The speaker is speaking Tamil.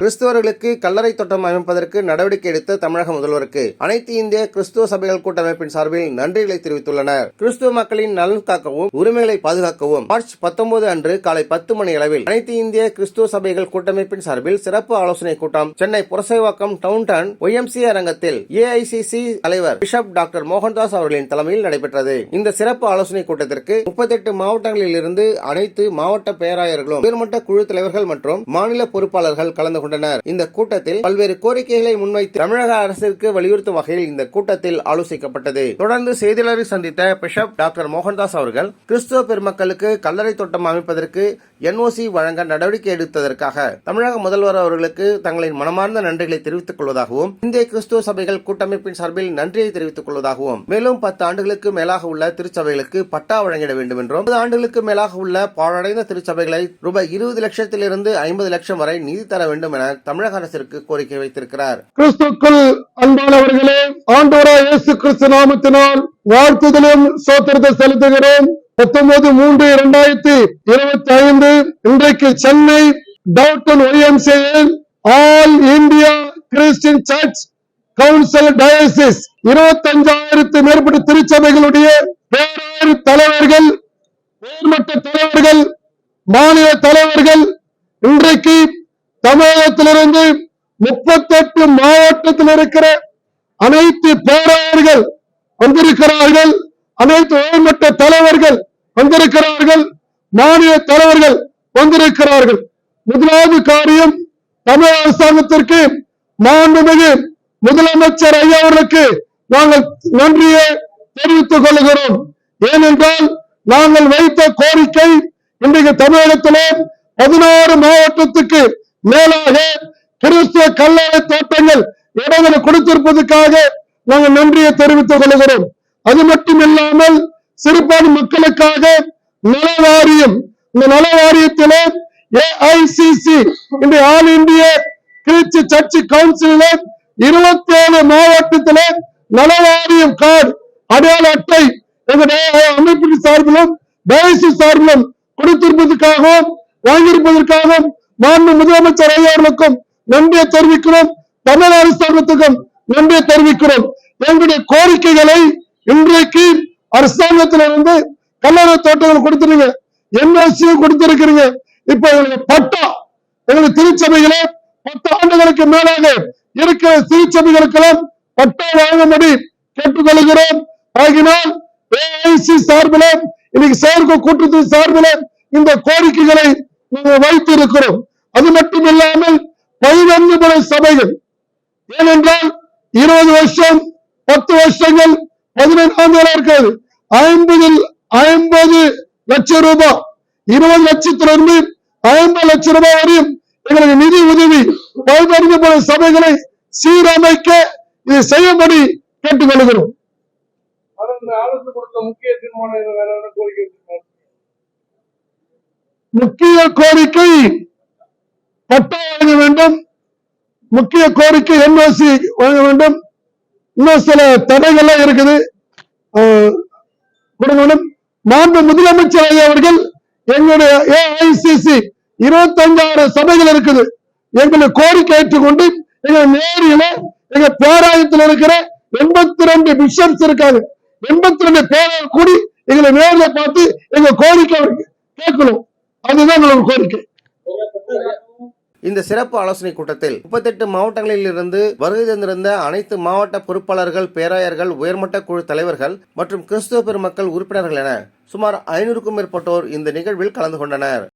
கிறிஸ்தவர்களுக்கு கல்லறை தோட்டம் அமைப்பதற்கு நடவடிக்கை எடுத்த தமிழக முதல்வருக்கு அனைத்து இந்திய கிறிஸ்துவ சபைகள் கூட்டமைப்பின் சார்பில் நன்றிகளை தெரிவித்துள்ளனர். கிறிஸ்துவ மக்களின் நலன் காக்கவும் உரிமைகளை பாதுகாக்கவும் மார்ச் பத்தொன்பது அன்று காலை பத்து மணி அளவில் அனைத்து இந்திய கிறிஸ்துவ சபைகள் கூட்டமைப்பின் சார்பில் சிறப்பு ஆலோசனை கூட்டம் சென்னை புரசைவாக்கம் டவுன்டன் ஒய்எம்சி அரங்கத்தில் ஏஐசிசி தலைவர் பிஷப் டாக்டர் மோகன்தாஸ் அவர்களின் தலைமையில் நடைபெற்றது. இந்த சிறப்பு ஆலோசனை கூட்டத்திற்கு முப்பத்தெட்டு மாவட்டங்களில் இருந்து அனைத்து மாவட்ட பேராயர்களும் உயர்மட்ட குழு தலைவர்கள் மற்றும் மாநில பொறுப்பாளர்கள் கலந்து கொண்டனர். இந்த கூட்டத்தில் பல்வேறு கோரிக்கைகளை முன்வைத்து தமிழக அரசிற்கு வலியுறுத்தும் வகையில் இந்த கூட்டத்தில் ஆலோசிக்கப்பட்டது. தொடர்ந்து செய்தியாளரை சந்தித்த பிஷப் டாக்டர் மோகன்தாஸ் அவர்கள் கிறிஸ்துவ பெருமக்களுக்கு கல்லறை தோட்டம் அமைப்பதற்கு என்ஓசி வழங்க நடவடிக்கை எடுத்ததற்காக தமிழக முதல்வர் அவர்களுக்கு தங்களின் மனமார்ந்த நன்றிகளை தெரிவித்துக் கொள்வதாகவும் இந்திய கிறிஸ்துவ சபைகள் கூட்டமைப்பின் சார்பில் நன்றியை தெரிவித்துக் கொள்வதாகவும் மேலும் பத்து ஆண்டுகளுக்கு மேலாக உள்ள திருச்சபைகளுக்கு பட்டா வழங்கிட வேண்டும் என்றும் ஐம்பது ஆண்டுகளுக்கு மேலாக உள்ள பாழடைந்த திருச்சபைகளை ரூபாய் இருபது லட்சத்திலிருந்து ஐம்பது லட்சம் வரை நிதி தர வேண்டும் என என தமிழக அரசிற்கு கோரிக்கை வைத்திருக்கிறார். கிறிஸ்துக்குள் அன்பானவர்களே ஆண்டவராய் இயேசு கிறிஸ்து நாமத்தினால் வாழ்த்துதலும் சோத்திரத்தை செலுத்துகிறோம். பத்தொன்பது மூன்று இரண்டாயிரத்தி இருபத்தி ஐந்து இன்றைக்கு Chennai Doveton ஒய்எம்சியில் all India Christian church council diocese இருபத்தி இருபத்தஞ்சாயிரத்து மேற்பட்ட திருச்சபைகளுடைய பேராயர் தலைவர்கள் உயர்மட்ட தலைவர்கள் மாநில தலைவர்கள் இன்றைக்கு மாவட்டத்தில் இருக்கிற அனைத்து பேராயர்கள் வந்திருக்கிறார்கள். அனைத்து உயர்மட்ட தலைவர்கள் வந்திருக்கிறார்கள். மாநில தலைவர்கள் வந்திருக்கிறார்கள். முதலாவது காரியம் தமிழக அரசாங்கத்திற்கு மாண்புமிகு முதலமைச்சர் ஐயா அவர்களுக்கு நாங்கள் நன்றியை தெரிவித்துக் கொள்கிறோம். ஏனென்றால் நாங்கள் வைத்த கோரிக்கை இன்றைக்கு தமிழகத்திலே பதினாறு மாவட்டத்துக்கு மேலாக கிறிஸ்துவ கல்லறை தோட்டங்கள் இடங்களை கொடுத்திருப்பதற்காக நாங்கள் நன்றியை தெரிவித்துக் கொள்கிறோம். அது மட்டும் இல்லாமல் சிறுபான்மை மக்களுக்காக நல வாரியம் இந்த நல வாரியத்திலே ஏஐசிசி இந்த ஆல் இந்திய திருச்சி சர்ச்சு கவுன்சில இருபத்தி ஏழு மாவட்டத்திலே நல வாரியம் கார்டு அடையாள அட்டை எங்களுடைய அமைப்பின் சார்பிலும் டயசி சார்பிலும் கொடுத்திருப்பதற்காகவும் வாங்கியிருப்பதற்காகவும் மாண்பு முதலமைச்சர் ஐயா அவர்களுக்கும் நன்றியை தெரிவிக்கிறோம். தமிழ் அரசாங்கத்துக்கும் நன்றி தெரிவிக்கிறோம். எங்களுடைய கோரிக்கைகளை இன்றைக்கு அரசாங்கத்திலிருந்து கல்லறை தோட்டங்கள் கொடுத்துருங்க. என்எஸ்சியும் கொடுத்திருக்கிறீங்க. இப்ப எங்களுக்கு பட்டா எங்களுக்கு திருச்சபைகளே பத்து ஆண்டுகளுக்கு மேலாக இருக்கிற திருச்சபைகளுக்கெல்லாம் பட்டா வழங்கும்படி கேட்டுக்கொள்கிறோம். ஆகினால் ஏஐசி சார்பில் இன்னைக்கு செயற்கை கூட்டத்தின் சார்பில் இந்த கோரிக்கைகளை நாங்கள் வைத்து இருக்கிறோம் அது மட்டும் இல்லாமல் பதினொன்று முறை சபைகள் ஏனென்றால் இருபது வருஷம் பத்து வருஷங்கள் பதினைந்து இருக்கிறது. ஐம்பதில் ஐம்பது லட்சம் ரூபாய். இருபது லட்சத்திலிருந்து ஐம்பது லட்சம் ரூபாய் வரையும் எங்களுக்கு நிதி உதவி முறை சபைகளை சீரமைக்க இதை செய்யும்படி கேட்டுக்கொள்கிறோம். கோரிக்கை வச்சிருக்காரு? முக்கிய கோரிக்கை பட்டா வழங்க வேண்டும் முக்கிய கோரிக்கை என்ஓசி வழங்க வேண்டும். இன்னும் சில தடைகள்லாம் இருக்குது. ஆஹ், கொடுங்க வேண்டும் மாண்பு முதலமைச்சர் ஐயா அவர்கள் எங்களுடைய ஏஐசிசி இருபத்தஞ்சாயிரம் சபைகள் இருக்குது. எங்களை கோரிக்கை ஏற்றுக்கொண்டு எங்க நேரில எங்க பேராயத்தில் இருக்கிற எண்பத்தி ரெண்டு பிஷப்ஸ் இருக்காங்க. எண்பத்தி ரெண்டு பேராயர் கூடி எங்களை நேரில் பார்த்து எங்க கோரிக்கை அவருக்கு கேட்கணும். அதுதான் எங்களோட கோரிக்கை. இந்த சிறப்பு ஆலோசனை கூட்டத்தில் முப்பத்தெட்டு மாவட்டங்களில் இருந்து வருகை தந்திருந்த அனைத்து மாவட்ட பொறுப்பாளர்கள் பேராயர்கள் உயர்மட்ட குழு தலைவர்கள் மற்றும் கிறிஸ்துவ பெருமக்கள் உறுப்பினர்கள் என சுமார் ஐநூறுக்கும் மேற்பட்டோர் இந்த நிகழ்வில் கலந்து கொண்டனர்.